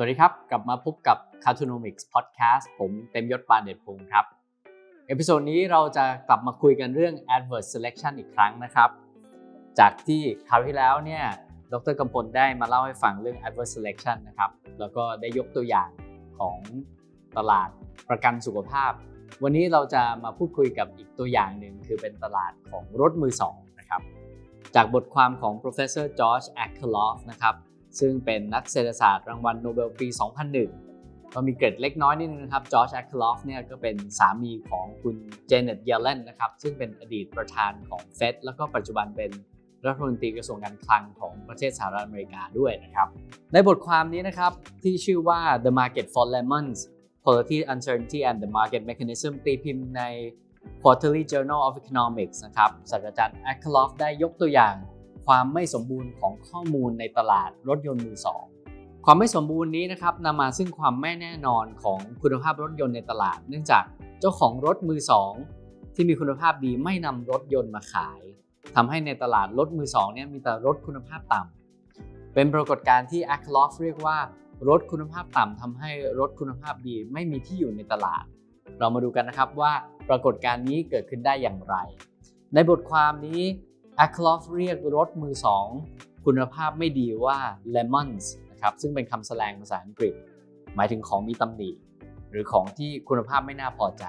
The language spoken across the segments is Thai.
สวัสดีครับ กลับมาพบกับ Cartoonomics Podcast ผมเต็มยศปานเดชพงศ์ครับ เอพิโซดนี้เราจะกลับมาคุยกันเรื่อง adverse selection อีกครั้งนะครับ จากที่คราวที่แล้วเนี่ยดรกำพลได้มาเล่าให้ฟังเรื่อง adverse selection นะครับ แล้วก็ได้ยกตัวอย่างของตลาดประกันสุขภาพ วันนี้เราจะมาพูดคุยกับอีกตัวอย่างหนึ่งคือเป็นตลาดของรถมือสองนะครับ จากบทความของ professor George Akerlof นะครับ ซึ่งเป็นนักเศรษฐศาสตร์รางวัลโนเบลปี 2001 ก็มีเกร็ดเล็กน้อยนิดนึงนะครับจอร์จแอคลอฟเนี่ยก็เป็นสามีของคุณเจเน็ตเยลเลนนะครับซึ่งเป็นอดีตประธานของเฟดแล้วก็ปัจจุบันเป็นรัฐมนตรีกระทรวงการคลังของประเทศสหรัฐอเมริกาด้วยนะครับ ในบทความนี้นะครับ ที่ชื่อว่า The Market for Lemons Quality Uncertainty and the Market Mechanism ตีพิมพ์ใน Quarterly Journal of Economics นะครับศาสตราจารย์แอคลอฟได้ยกตัวอย่าง ความไม่สมบูรณ์ของข้อมูลในตลาดรถยนต์มือสองความไม่สมบูรณ์นี้นะครับนำมาซึ่งความไม่แน่นอนของคุณภาพรถยนต์ในตลาด เนื่องจากเจ้าของรถมือสองที่มีคุณภาพดีไม่นำรถยนต์มาขายทำให้ในตลาดรถมือสองเนี่ยมีแต่รถคุณภาพต่ำเป็นปรากฏการณ์ที่ a c l o f เรียกว่ารถคุณภาพต่ำทำให้รถคุณภาพดีไม่มีที่อยู่ในตลาด เรามาดูกันนะครับว่าปรากฏการณ์นี้เกิดขึ้นได้อย่างไร ในบทความนี้ a c l o f เรียกรถมือสองคุณภาพไม่ดีว่า lemons นะครับซึ่งเป็นคำแสลงภาษาอังกฤษ หมายถึงของมีตำหนิ หรือของที่คุณภาพไม่น่าพอใจ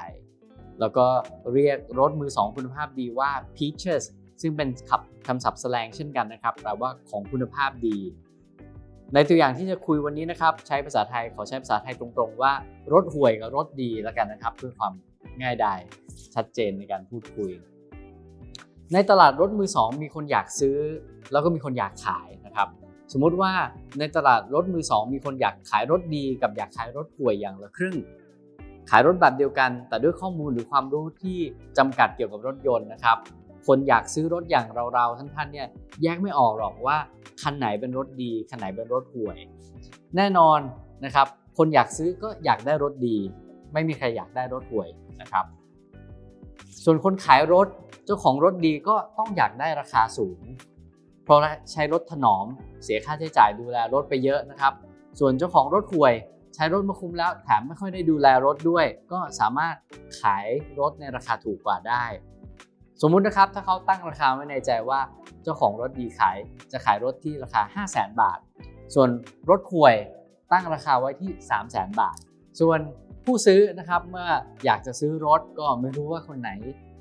แล้วก็เรียกรถมือสองคุณภาพดีว่า peaches ซึ่งเป็นคำคำศัพท์แสลงเช่นกันนะครับแปลว่าของคุณภาพดี ในตัวอย่างที่จะคุยวันนี้นะครับ ใช้ภาษาไทยขอใช้ภาษาไทยตรงๆ ว่ารถห่วยกับรถดีแล้วกันนะครับ เพื่อความง่ายดายชัดเจนในการพูดคุย ในตลาดรถมือสองมีคนอยากซื้อ แล้วก็มีคนอยากขายนะครับ สมมุติว่าในตลาดรถมือสองมีคนอยากขายรถดีกับอยากขายรถห่วยอย่างละครึ่ง ขายรถแบบเดียวกัน แต่ด้วยข้อมูลหรือความรู้ที่จำกัดเกี่ยวกับรถยนต์นะครับ คนอยากซื้อรถอย่างเราๆท่านๆเนี่ยแยกไม่ออกหรอกว่าคันไหนเป็นรถดีคันไหนเป็นรถห่วย แน่นอนนะครับ คนอยากซื้อก็อยากได้รถดี ไม่มีใครอยากได้รถห่วยนะครับ ส่วนคนขายรถเจ้าของรถดีก็ต้องอยากได้ราคาสูง เพราะใช้รถถนอมเสียค่าใช้จ่ายดูแลรถไปเยอะนะครับ ส่วนเจ้าของรถห่วยใช้รถมาคุ้มแล้วแถมไม่ค่อยได้ดูแลรถด้วย ก็สามารถขายรถในราคาถูกกว่าได้ สมมุตินะครับถ้าเขาตั้งราคาไว้ในใจว่าเจ้าของรถดีขายจะขายรถที่ราคา 5 0 0 0 0 0บาท ส่วนรถห่วยตั้งราคาไว้ที่ 3 0 0 0 0 0บาท ส่วน ผู้ซื้อนะครับเมื่ออยากจะซื้อรถก็ไม่รู้ว่าคนไหน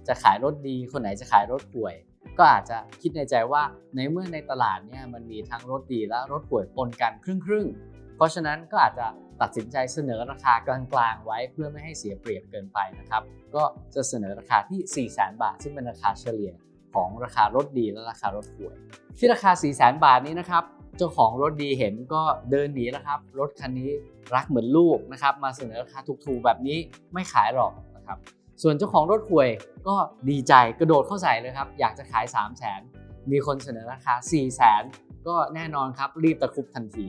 จะขายรถดี คนไหนจะขายรถห่วย ก็อาจจะคิดในใจว่าในเมื่อในตลาดเนี่ยมันมีทั้งรถดีและรถห่วยปนกันครึ่งๆเพราะฉะนั้นก็อาจจะตัดสินใจเสนอราคากลางๆไว้เพื่อไม่ให้เสียเปรียบเกินไปนะครับ ก็จะเสนอราคาที่ 4 0 0 0 0 0บาท ซึ่งเป็นราคาเฉลี่ยของราคารถดีและราคารถห่วย ที่ราคา 4 0 0 0 0 0 บาทนี้นะครับ เจ้าของรถดีเห็นก็เดินหนีแล้วครับ รถคันนี้รักเหมือนลูกนะครับ มาเสนอราคาถูกๆแบบนี้ไม่ขายหรอกนะครับ ส่วนเจ้าของรถห่วยก็ดีใจกระโดดเข้าใส่เลยครับ อยากจะขาย 3 0 0 0 0 0มีคนเสนอราคา 4 0 0 0 0 0ก็แน่นอนครับรีบตะครุบทันที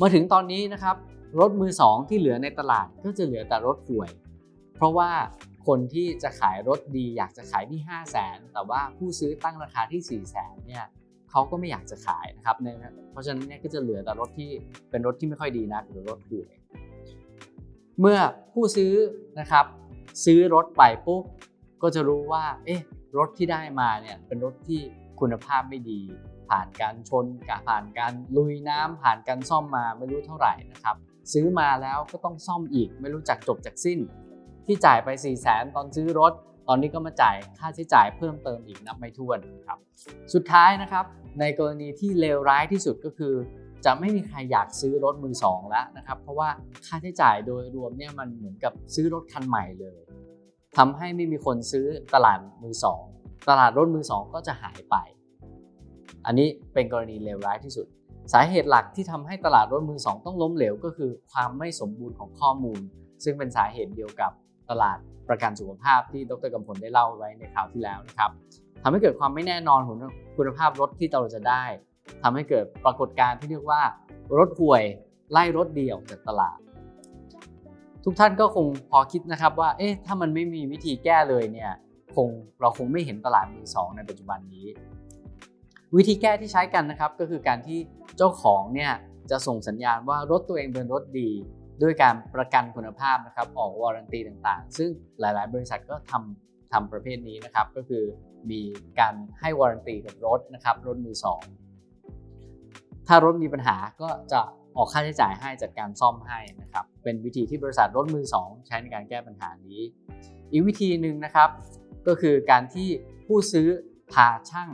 มาถึงตอนนี้นะครับ รถมือสองที่เหลือในตลาดก็จะเหลือแต่รถห่วย เพราะว่าคนที่จะขายรถดีอยากจะขายที่ 5 0 0 0 0 0 แต่ว่าผู้ซื้อตั้งราคาที่ 4 0 0 0 0 0เนี่ย เขาก็ไม่อยากจะขายนะครับเพราะฉะนั้นเนี่ยก็จะเหลือแต่รถที่เป็นรถที่ไม่ค่อยดีนักหรือรถห่วยเมื่อผู้ซื้อนะครับซื้อรถไปปุ๊บก็จะรู้ว่าเอ๊ะรถที่ได้มาเนี่ยเป็นรถที่คุณภาพไม่ดี ผ่านการชนผ่านการลุยน้ำผ่านการซ่อมมาไม่รู้เท่าไหร่นะครับ ซื้อมาแล้วก็ต้องซ่อมอีกไม่รู้จักจบจากสิ้น ที่จ่ายไป4 0 0 0 0 0ตอนซื้อรถ ตอนนี้ก็มาจ่ายค่าใช้จ่ายเพิ่มเติมอีกนับไม่ถ้วนครับ สุดท้ายนะครับ ในกรณีที่เลวร้ายที่สุดก็คือ จะไม่มีใครอยากซื้อรถมือสองแล้วนะครับ เพราะว่าค่าใช้จ่ายโดยรวมเนี่ยมันเหมือนกับซื้อรถคันใหม่เลยทำให้ไม่มีคนซื้อตลาดมือสองตลาดรถมือสองก็จะหายไป อันนี้เป็นกรณีเลวร้ายที่สุด สาเหตุหลักที่ทำให้ตลาดรถมือสองต้องล้มเหลวก็คือความไม่สมบูรณ์ของข้อมูล ซึ่งเป็นสาเหตุเดียวกับ ตลาดประกันสุขภาพที่ดรกำพลได้เล่าไว้ในคราวที่แล้วนะครับทำให้เกิดความไม่แน่นอนของคุณภาพรถที่เราจะได้ทำให้เกิดปรากฏการณ์ที่เรียกว่า รถห่วยไล่รถเดีออกจากตลาด ทุกท่านก็คงพอคิดนะครับว่าเอ๊ะถ้ามันไม่มีวิธีแก้เลยเนี่ยคงเราคงไม่เห็นตลาดมือสองในปัจจุบันนี้ วิธีแก้ที่ใช้กันนะครับก็คือการที่เจ้าของเนี่ยจะส่งสัญญาณว่ารถตัวเองเป็นรถดี ด้วยการประกันคุณภาพนะครับออกวารันตีต่างๆ ซึ่งหลายๆ บริษัทก็ทำทำประเภทนี้นะครับก็คือมีการให้วารันตีกับรถนะครับรถมือสองถ้ารถมีปัญหาก็จะออกค่าใช้จ่ายให้จัดการซ่อมให้นะครับเป็นวิธีที่บริษัทรถมือสองใช้ในการแก้ปัญหานี้ อีกวิธีหนึ่งนะครับก็คือการที่ผู้ซื้อพาช่าง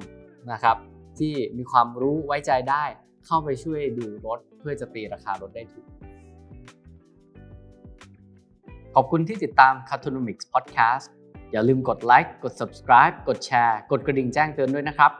นะครับที่มีความรู้ไว้ใจได้เข้าไปช่วยดูรถเพื่อจะตีราคารถได้ถูก อบคุณที่ติดตาม Cartoonomics Podcast อย่าลืมกดไลค์กด subscribe กดแชร์ กดกระดิ่งแจ้งเตือนด้วยนะครับ